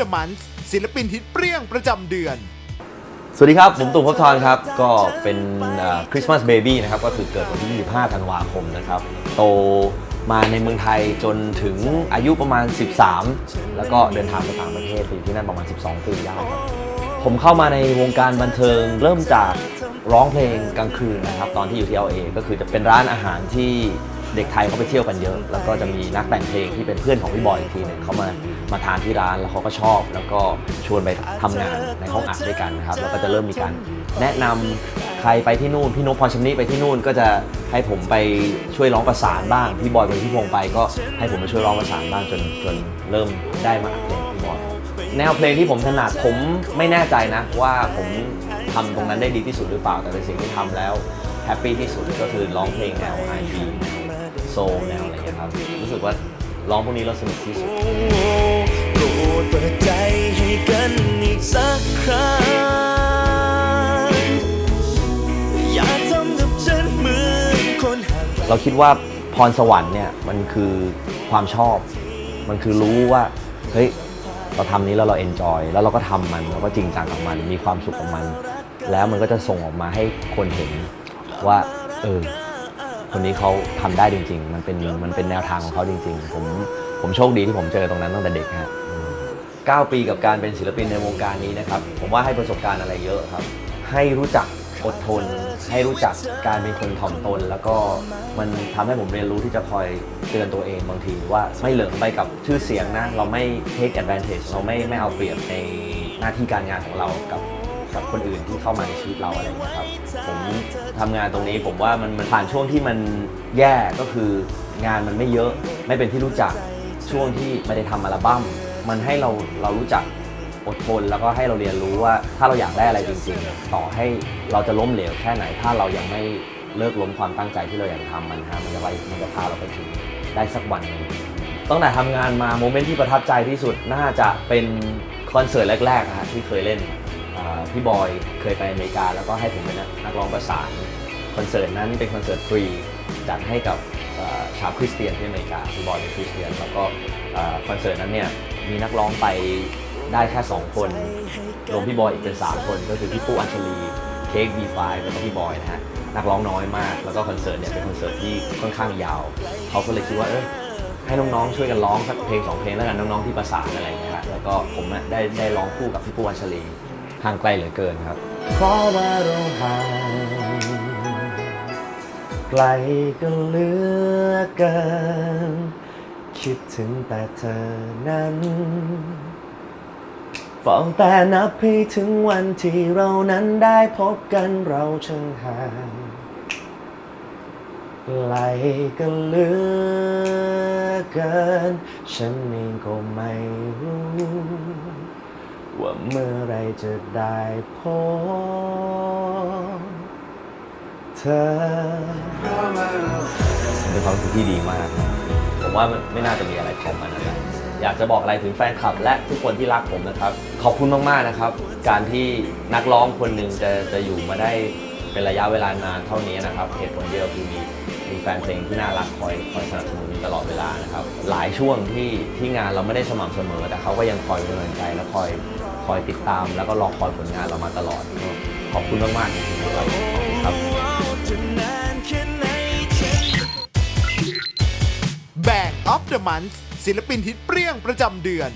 the Month ศิลปินฮิตเปรี้ยงประจำเดือน สวัสดีครับ ผมตู่ภพบทรครับ ก็เป็นคริสต์มาสเบบี้นะครับ ก็คือเกิดวันที่ 25 ธันวาคมนะครับ โตมาในเมืองไทยจนถึงอายุประมาณ 13 แล้วก็เดินทางไปต่างประเทศไปอยู่ที่นั่นประมาณ 12 ปีได้ครับผมเข้ามาในวงการบันเทิงเริ่มจากร้องเพลงกลางคืนนะครับ ตอนที่อยู่ที่ LA ก็คือจะเป็นร้านอาหารที่ เด็กไทยเขาไปเที่ยวกันเยอะ แล้วก็จะมีนักแต่งเพลงที่เป็นเพื่อนของพี่บอยอีกทีหนึ่งเขามามาทานที่ร้านแล้วเขาก็ชอบ แล้วก็ชวนไปทำงานในห้องอัดด้วยกันนะครับแล้วก็จะเริ่มมีการแนะนำใครไปที่นู่นพี่นพพรชำนิไปที่นู่นก็จะให้ผมไปช่วยร้องประสานบ้างพี่บอยไปที่พงไปก็ให้ผมไปช่วยร้องประสานบ้างจนจนเริ่มได้มาอัดเพลงพี่บอยแนวเพลงที่ผมถนัดผมไม่แน่ใจนะว่าผมทำตรงนั้นได้ดีที่สุดหรือเปล่าแต่เป็นสิ่งที่ทำแล้วแฮปปี้ที่สุดก็คือร้องเพลงแนว R&B ซลแนวอะไรเงี้ยครับรู้สึกว่าร้องพวกนี้เราสนุกที่สุดโปรดเปิดใจให้กันอีกสักครั้งอย่าทำกับฉันเหมือนคนห่างไกล เราคิดว่าพรสวรรค์เนี่ยมันคือความชอบ มันคือรู้ว่าเฮ้ยเราทำนี้แล้วเราเอนจอยแล้วเราก็ทำมันเราก็จริงจังกับมัน มีความสุขกับมัน แล้วมันก็จะส่งออกมาให้คนเห็นว่า เออ คนนี้เขาทำได้จริง ๆ มันเป็นมันเป็นแนวทางของเขาจริง ๆ ผมผมโชคดีที่ผมเจอตรงนั้นตั้งแต่เด็กฮะอืมเก้าปีกับการเป็นศิลปินในวงการนี้นะครับ ผมว่าให้ประสบการณ์อะไรเยอะครับ ให้รู้จักอดทน ให้รู้จักการเป็นคนถ่อมตน แล้วก็มันทำให้ผมเรียนรู้ที่จะคอยเตือนตัวเองบางที ว่าไม่เหลิงไปกับชื่อเสียงนะ เราไม่ take advantage เราไม่ไม่เอาเปรียบในหน้าที่การงานของเรากับกับคนอื่นที่เข้ามาในชีวิตเราอะไรอย่างเงี้ยครับ ทำงานตรงนี้ผมว่ามันมันผ่านช่วงที่มันแย่ก็คืองานมันไม่เยอะไม่เป็นที่รู้จักช่วงที่ไม่ได้ทำอัลบั้มมันให้เราเรารู้จักอดทนแล้วก็ให้เราเรียนรู้ว่าถ้าเราอยากได้อะไรจริงๆ ต่อให้เราจะล้มเหลวแค่ไหน ถ้าเรายังไม่เลิกล้มความตั้งใจที่เราอยากทำมันฮะมันจะไปมันจะพาเราไปถึงได้สักวันหนึ่งตั้งแต่ทำงานมาโมเมนต์ที่ประทับใจที่สุดน่าจะเป็นคอนเสิร์ตแรกๆนะฮะที่เคยเล่น พี่บอยเคยไปอเมริกา แล้วก็ให้ผมเป็นนักร้องประสานคอนเสิร์ตนั้นเป็นคอนเสิร์ตฟรีจัดให้กับชาวคริสเตียนที่อเมริกาพี่บอยเป็นคริสเตียนแล้วก็คอนเสิร์ตนั้นเนี่ยมีนักร้องไปได้แค่ 2 คนรวมพี่บอยอีกเป็น 3 คนก็คือพี่ปูอัญชลีเค้ก B5 แล้วก็พี่บอยนะฮะนักร้องน้อยมาก แล้วก็คอนเสิร์ตเนี่ยเป็นคอนเสิร์ตที่ค่อนข้างยาวเขาก็เลยคิดว่าเออให้น้องๆช่วยกันร้องสักเพลงสองเพลงแล้วกันน้องๆที่ประสานอะไรอย่างเงี้ยฮะแล้วก็ผมน่ะได้ได้ร้องคู่กับพี่ปูอัญชลีางไกลเหลือเกินครับเพราะว่าเราห่างไกลกันเหลือเกิน คิดถึงแต่เธอนั้นเฝ้าแต่นับให้ถึงวันที่เรานั้นได้พบกันเราช่างห่างไกลกันเหลือเกิน ฉันเองก็ไม่รู้ ว่าเมื่อไรจะได้พบเธอเป็นความรู้สึกที่ดีมาก ผมว่ามันไม่น่าจะมีอะไรแท่ามันนะครับอยากจะบอกอะไรถึงแฟนคลับ และทุกคนที่รักผมนะครับ ขอบคุณมากๆนะครับ การที่นักร้องคนหนึ่งจะจะอยู่มาได้ เป็นระยะเวลานานเท่านี้นะครับเหตุผลเดียวคือมีมีแฟนเพลงที่น่ารักคอยคอยสนับสนุนตลอดเวลานะครับหลายช่วงที่ที่งานเราไม่ได้สม่ำเสมอ แต่เขาก็ยังคอยเป็นกำลังใจและคอยคอยติดตาม แล้วก็รอคอยผลงานเรามาตลอดก็ขอบคุณมากๆจริงๆครับขอบคุณครับจะนานแค่ไหน Bang of the Month ศิลปินฮิตเปรี้ยงประจำเดือน